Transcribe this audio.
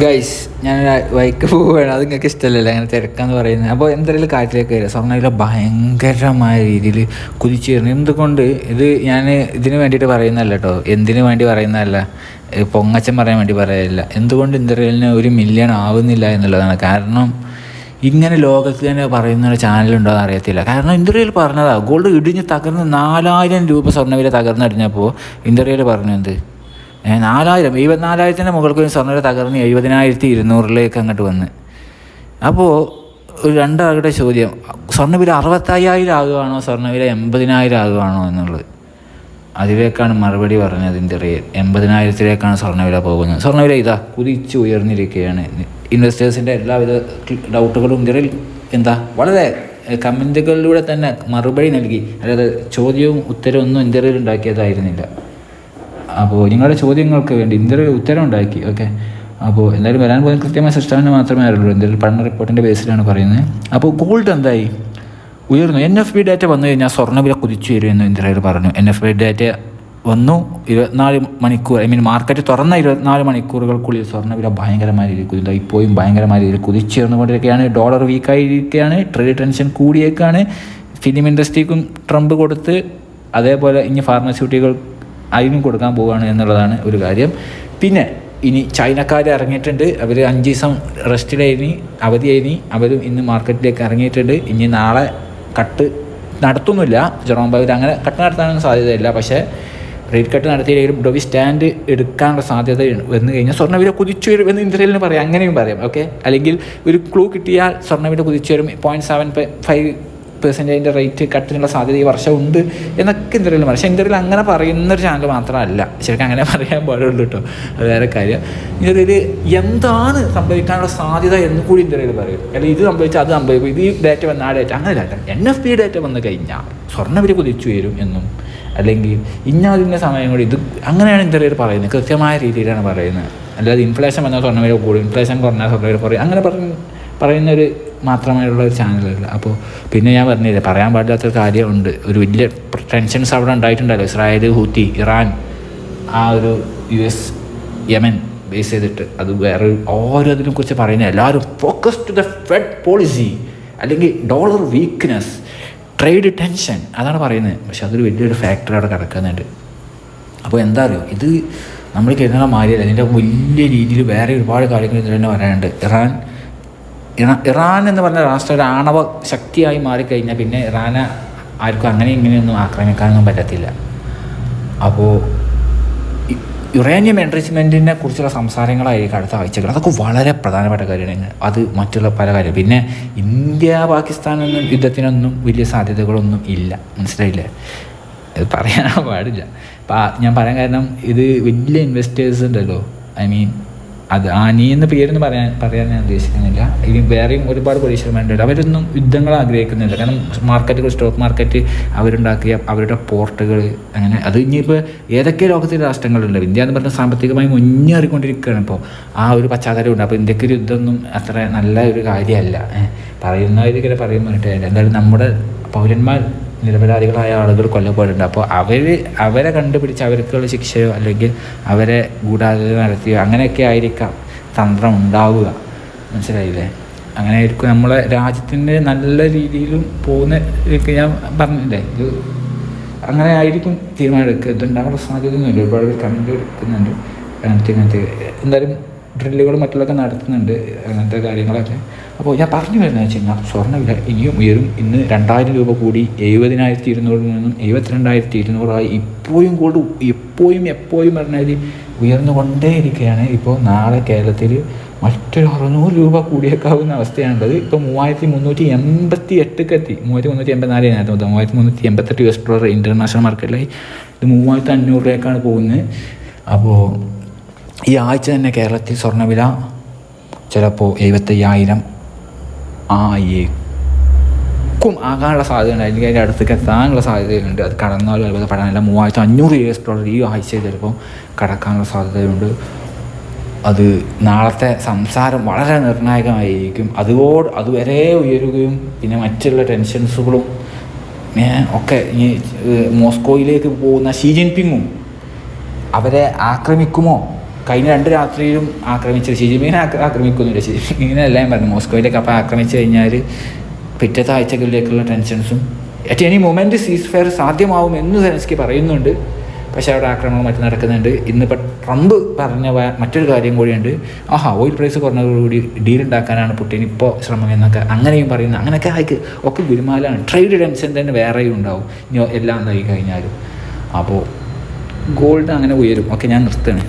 Guys ഞാൻ bike പോവുകയാണ് അത് നിങ്ങൾക്ക് ഇഷ്ടമല്ലല്ലോ അങ്ങനെ തിരക്കാന്ന് പറയുന്നത്. അപ്പോൾ എന്തെങ്കിലും കാറ്റിലേക്ക് വരിക സ്വർണവില ഭയങ്കരമായ രീതിയിൽ കുതിച്ചേർന്നു. എന്തുകൊണ്ട്? ഇത് ഞാൻ ഇതിന് വേണ്ടിയിട്ട് പറയുന്നതല്ല കേട്ടോ എന്തിനു വേണ്ടി പറയുന്നതല്ല. പൊങ്ങച്ചൻ പൊങ്ങച്ചം പറയാൻ വേണ്ടി പറയല്ല. എന്തുകൊണ്ട് ഇന്ദ്രലിന് ഒരു മില്യൺ ആവുന്നില്ല എന്നുള്ളതാണ്. കാരണം ഇങ്ങനെ ലോകത്ത് തന്നെ പറയുന്ന ഒരു ചാനലുണ്ടോ എന്ന് അറിയത്തില്ല. കാരണം ഇന്ത്യയിൽ പറഞ്ഞതാണ് ഗോൾഡ് ഇടിഞ്ഞ് തകർന്ന് നാലായിരം രൂപ സ്വർണവില തകർന്നടിഞ്ഞപ്പോൾ ഇന്ത്യയിൽ പറഞ്ഞു എന്ത്? നാലായിരം എഴുപത്തിനാലായിരത്തിന്റെ മുകൾക്ക് സ്വർണവില തകർന്ന് എഴുപതിനായിരത്തി ഇരുന്നൂറിലേക്ക് അങ്ങോട്ട് വന്ന്. അപ്പോൾ ഒരു രണ്ടാളുടെ ചോദ്യം സ്വർണവില അറുപത്തയ്യായിരം ആകുകയാണോ സ്വർണവില എൺപതിനായിരം ആകുകയാണോ എന്നുള്ളത്? അതിലേക്കാണ് മറുപടി പറഞ്ഞത് ഇന്ത്യയിൽ എൺപതിനായിരത്തിലേക്കാണ് സ്വർണവില പോകുന്നത്. സ്വർണവില ഇതാ കുതിച്ച് ഉയർന്നിരിക്കുകയാണ്. ഇൻവെസ്റ്റേഴ്സിന്റെ എല്ലാവിധ ഡൗട്ടുകളും ഇന്ത്യയിൽ എന്താ വളരെ കമന്റുകളിലൂടെ തന്നെ മറുപടി നൽകി. അതായത് ചോദ്യവും ഉത്തരവും ഒന്നും ഇന്ത്യയിൽ ഉണ്ടാക്കിയതായിരുന്നില്ല. അപ്പോൾ നിങ്ങളുടെ ചോദ്യങ്ങൾക്ക് വേണ്ടി ഇന്ത്യയിൽ ഉത്തരം ഉണ്ടാക്കി ഓക്കെ അപ്പോൾ എന്തായാലും വരാൻ പോകുന്ന കൃത്യമായ സിസ്റ്റമിന് മാത്രമേ അറിയുള്ളൂ ഇന്ത്യയിൽ പഠന റിപ്പോർട്ടിന്റെ ബേസിലാണ് പറയുന്നത്. അപ്പോൾ ഗോൾഡ് എന്തായി? ഉയർന്നു. എൻ എഫ് ബി ഡാറ്റ വന്നു കഴിഞ്ഞാൽ സ്വർണവില കുതിച്ചു വരുമെന്ന് ഇന്ത്യയിൽ പറഞ്ഞു. എൻ എഫ് ബി ഡാറ്റ വന്നു ഇരുപത്തിനാല് മണിക്കൂർ ഐ മീൻ മാർക്കറ്റ് തുറന്ന ഇരുപത്തിനാല് മണിക്കൂറുകൾക്കുള്ളിൽ സ്വർണവില ഭയങ്കരമായ രീതിയിൽ കുതിച്ചു. ഇപ്പോഴും ഭയങ്കരമായ രീതിയിൽ കുതിച്ചേർന്നുകൊണ്ടിരിക്കുകയാണ് ഡോളർ വീക്കായിരിക്കുകയാണ് ട്രേഡ് ടെൻഷൻ കൂടിയേക്കാണ്. ഫിലിം ഇൻഡസ്ട്രിക്കും ട്രംപ് കൊടുത്ത് അതേപോലെ ഇനി ഫാർമസ്യൂട്ടിക്കൽ അതിനും കൊടുക്കാൻ പോവുകയാണ് എന്നുള്ളതാണ് ഒരു കാര്യം. പിന്നെ ഇനി ചൈനക്കാർ ഇറങ്ങിയിട്ടുണ്ട്. അവർ അഞ്ച് ദിവസം റെസ്റ്റിലായിരുന്നു അവധിയായിരുന്നു അവരും ഇന്ന് മാർക്കറ്റിലേക്ക് ഇറങ്ങിയിട്ടുണ്ട്. ഇനി നാളെ കട്ട് നടത്തുന്നില്ല. ജെറോം പവർ അങ്ങനെ കട്ട് നടത്താനൊന്നും സാധ്യതയില്ല. പക്ഷേ റേറ്റ് കട്ട് നടത്തിയില്ലെങ്കിലും ഡൊവി സ്റ്റാൻഡ് എടുക്കാനുള്ള സാധ്യത വന്നു കഴിഞ്ഞാൽ സ്വർണവില കുതിച്ചു വരും എന്ന് ഇന്ത്യയിൽ പറയാം. അങ്ങനെയും പറയാം. ഓക്കെ അല്ലെങ്കിൽ ഒരു ക്ലൂ കിട്ടിയാൽ സ്വർണവില കുതിച്ചു വരും. പോയിന്റ് സെവൻ ഫൈവ് പെർസെന്റേജിന്റെ റേറ്റ് കട്ടിനുള്ള സാധ്യത ഈ വർഷം ഉണ്ട് എന്നൊക്കെ പറയും പക്ഷേ ഇന്ത്യയിൽ അങ്ങനെ പറയുന്നൊരു ചാനൽ മാത്രമല്ല. ശരിക്കും അങ്ങനെ പറയാൻ പാടുള്ളൂ കേട്ടോ അത് വേറെ കാര്യം. ഇതിൽ എന്താണ് സംഭവിക്കാനുള്ള സാധ്യത എന്ന് കൂടി ഇന്ത്യയിൽ പറയും. അല്ലെങ്കിൽ ഇത് സംഭവിച്ചാൽ അത് സംഭവിക്കും. ഇത് ഈ ഡേറ്റ വന്ന ആ ഡേറ്റ അങ്ങനെ data N F P data വന്നു കഴിഞ്ഞാൽ സ്വർണവില കുതിച്ചു വരും എന്നും അല്ലെങ്കിൽ ഇന്നാതിന്റെ സമയം കൂടി ഇത് അങ്ങനെയാണ് ഇന്ത്യയിൽ പറയുന്നത്. കൃത്യമായ രീതിയിലാണ് പറയുന്നത്. അല്ലാതെ ഇൻഫ്ലേഷൻ വന്നാൽ സ്വർണവില കൂടും ഇൻഫ്ലേഷൻ കുറഞ്ഞാൽ സ്വർണവില കുറയും. അങ്ങനെ പറഞ്ഞ് പറയുന്നൊരു മാത്രമായുള്ള ഒരു ചാനലല്ല അപ്പോൾ പിന്നെ ഞാൻ പറഞ്ഞില്ലേ പറയാൻ പാടില്ലാത്തൊരു കാര്യമുണ്ട് ഒരു വലിയ ടെൻഷൻസ് അവിടെ ഉണ്ടായിട്ടുണ്ടല്ലോ. ഇസ്രായേൽ ഹൂത്തി ഇറാൻ ആ ഒരു യു എസ് യമൻ ബേസ് ചെയ്തിട്ട്. അത് വേറെ ഓരോ ഇതിനെ കുറിച്ച് പറയുന്നത് എല്ലാവരും focus to the Fed policy അല്ലെങ്കിൽ ഡോളർ വീക്ക്നെസ് ട്രേഡ് ടെൻഷൻ അതാണ് പറയുന്നത്. പക്ഷെ അതൊരു വലിയൊരു ഫാക്ടർ അവിടെ കിടക്കുന്നുണ്ട്. അപ്പോൾ എന്താ അറിയോ? ഇത് നമ്മൾ കരുതുന്ന മാറിയല്ല ഇതിന്റെ വലിയ രീതിയിൽ വേറെ ഒരുപാട് കാര്യങ്ങൾ ഇതിൽ തന്നെ പറയാനുണ്ട്. ഇറാൻ ഇറാൻ എന്ന് പറഞ്ഞ രാഷ്ട്രം ഒരു ആണവ ശക്തിയായി മാറിക്കഴിഞ്ഞാൽ പിന്നെ ഇറാനെ ആർക്കും അങ്ങനെ ഇങ്ങനെയൊന്നും ആക്രമിക്കാനൊന്നും പറ്റത്തില്ല. അപ്പോൾ യുറേനിയം എൻട്രിച്ച്മെന്റിനെ കുറിച്ചുള്ള സംസാരങ്ങളായിരിക്കും അടുത്ത ആഴ്ചകൾ. അതൊക്കെ വളരെ പ്രധാനപ്പെട്ട കാര്യമാണ്. അത് മറ്റുള്ള പല കാര്യം പിന്നെ ഇന്ത്യ പാകിസ്ഥാനൊന്നും യുദ്ധത്തിനൊന്നും വലിയ സാധ്യതകളൊന്നും ഇല്ല. മനസ്സിലായില്ലേ? അത് പറയാൻ പാടില്ല. ഞാൻ പറയാൻ കാരണം ഇത് വലിയ ഇൻവെസ്റ്റേഴ്സ് ഉണ്ടല്ലോ. ഐ മീൻ അത് ആനി എന്ന പേരൊന്നും പറയാൻ പറയാൻ ഞാൻ ഉദ്ദേശിക്കുന്നില്ല. ഇനി വേറെയും ഒരുപാട് കോടീശ്വരന്മാരുണ്ട് അവരൊന്നും യുദ്ധങ്ങൾ ആഗ്രഹിക്കുന്നില്ല. കാരണം മാർക്കറ്റുകൾ സ്റ്റോക്ക് മാർക്കറ്റ് അവരുണ്ടാക്കിയ അവരുടെ പോർട്ടുകൾ അങ്ങനെ അത് ഇനിയിപ്പോൾ ഏതൊക്കെ ലോകത്തിലെ രാഷ്ട്രങ്ങളുണ്ട്? ഇന്ത്യ എന്ന് പറഞ്ഞാൽ സാമ്പത്തികമായി മുന്നേറിക്കൊണ്ടിരിക്കുകയാണ് ഇപ്പോൾ ആ ഒരു പശ്ചാത്തലമുണ്ട്. അപ്പോൾ ഇന്ത്യയ്ക്ക് ഒരു യുദ്ധമൊന്നും അത്ര നല്ല ഒരു കാര്യമല്ല. പറയുന്നവരിങ്ങനെ പറയും പറഞ്ഞിട്ട് എന്തായാലും നമ്മുടെ പൗരന്മാർ നിരപരാധികളായ ആളുകൾ കൊല്ലപ്പെട്ടിട്ടുണ്ട്. അപ്പോൾ അവർ അവരെ കണ്ടുപിടിച്ച് അവർക്കുള്ള ശിക്ഷയോ അല്ലെങ്കിൽ അവരെ ഗൂഢാലോചന നടത്തിയോ അങ്ങനെയൊക്കെ ആയിരിക്കാം തന്ത്രം ഉണ്ടാവുക. മനസ്സിലായില്ലേ? അങ്ങനെ ആയിരിക്കും നമ്മളെ രാജ്യത്തിന്റെ നല്ല രീതിയിലും പോകുന്ന ഞാൻ പറഞ്ഞില്ലേ? ഇത് അങ്ങനെ ആയിരിക്കും തീരുമാനമെടുക്കുക ഇതുണ്ടാകാനുള്ള സാധ്യതയൊന്നുമില്ല. ഒരുപാട് പേര് കമന്റ് എടുക്കുന്നുണ്ട്. അങ്ങനത്തെ എന്തായാലും ഡ്രില്ലുകൾ മറ്റുള്ളതൊക്കെ നടത്തുന്നുണ്ട് അങ്ങനത്തെ കാര്യങ്ങളൊക്കെ. അപ്പോൾ ഞാൻ പറഞ്ഞു വരുന്നത് വെച്ച് കഴിഞ്ഞാൽ സ്വർണവില ഇനിയും ഉയരും. ഇന്ന് രണ്ടായിരം രൂപ കൂടി എഴുപതിനായിരത്തി ഇരുന്നൂറിൽ നിന്നും എഴുപത്തിരണ്ടായിരത്തി ഇരുന്നൂറായി ഇപ്പോഴും ഗോൾഡ് എപ്പോഴും എപ്പോഴും പറഞ്ഞാൽ ഉയർന്നുകൊണ്ടേയിരിക്കുകയാണ്. ഇപ്പോൾ നാളെ കേരളത്തിൽ മറ്റൊരു അറുന്നൂറ് രൂപ കൂടിയേക്കാവുന്ന അവസ്ഥയാണുള്ളത്. ഇപ്പോൾ മൂവായിരത്തി മുന്നൂറ്റി എൺപത്തി എട്ടൊക്കെ എത്തി. മൂവായിരത്തി മുന്നൂറ്റി എൺപത്തിനാല് മൊത്തം മൂവായിരത്തി മുന്നൂറ്റി എൺപത്തെട്ട് യു എസ് ഡോളർ ഇന്റർനാഷണൽ മാർക്കറ്റിലായി. ഇത് മൂവായിരത്തി അഞ്ഞൂറ് രൂപയ്ക്കാണ് പോകുന്നത്. അപ്പോൾ ഈ ആഴ്ച തന്നെ കേരളത്തിൽ സ്വർണവില ചിലപ്പോൾ എഴുപത്തയ്യായിരം ആയേക്കും. ആകാനുള്ള സാധ്യതയുണ്ട്. അല്ലെങ്കിൽ അതിന്റെ അടുത്തേക്ക് എത്താനുള്ള സാധ്യതയുണ്ട്. അത് കടന്നാലും അതുപോലെ പഠനമല്ല മൂവായിരത്തി അഞ്ഞൂറ് യു എസ് ഡോളർ ഈ ആഴ്ച ചിലപ്പോൾ കടക്കാനുള്ള സാധ്യതയുണ്ട്. അത് നാളത്തെ സംസാരം വളരെ നിർണായകമായിരിക്കും. അതുകൊണ്ട് അതുവരെ ഉയരുകയും പിന്നെ മറ്റുള്ള ടെൻഷൻസുകളും ഒക്കെ ഈ മോസ്കോയിലേക്ക് പോകുന്ന ഷീ ജിൻപിങ്ങും അവരെ ആക്രമിക്കുമോ? കഴിഞ്ഞ രണ്ട് രാത്രിയിലും ആക്രമിച്ച ഷിജിമീനെ ആക്രമിക്കുന്നില്ല ശിജിമീനല്ല ഞാൻ പറഞ്ഞു മോസ്കോയിലേക്ക് അപ്പോൾ ആക്രമിച്ചു കഴിഞ്ഞാൽ പിറ്റത്തെ ആഴ്ചകളിലേക്കുള്ള ടെൻഷൻസും at any moment ceasefire സാധ്യമാവും എന്ന് സെലൻസ്കി പറയുന്നുണ്ട്. പക്ഷേ അവിടെ ആക്രമണം മറ്റു നടക്കുന്നുണ്ട്. ഇന്നിപ്പോൾ ട്രംപ് പറഞ്ഞ മറ്റൊരു കാര്യം കൂടിയുണ്ട്. ആഹാ ഓയിൽ പ്രൈസ് കുറഞ്ഞതോടുകൂടി ഡീൽ ഉണ്ടാക്കാനാണ് പുട്ടിൻ ഇപ്പോൾ ശ്രമം എന്നൊക്കെ അങ്ങനെയും പറയുന്നത് അങ്ങനെയൊക്കെ ആയിക്ക് ഒക്കെ ഗുരുമാലാണ്. ട്രേഡ് ടെൻഷൻ തന്നെ വേറെയും ഉണ്ടാവും. ഇനി എല്ലാം എന്തായി കഴിഞ്ഞാലും. അപ്പോൾ ഗോൾഡ് അങ്ങനെ ഉയരും. ഒക്കെ ഞാൻ നിർത്തുകയാണ്.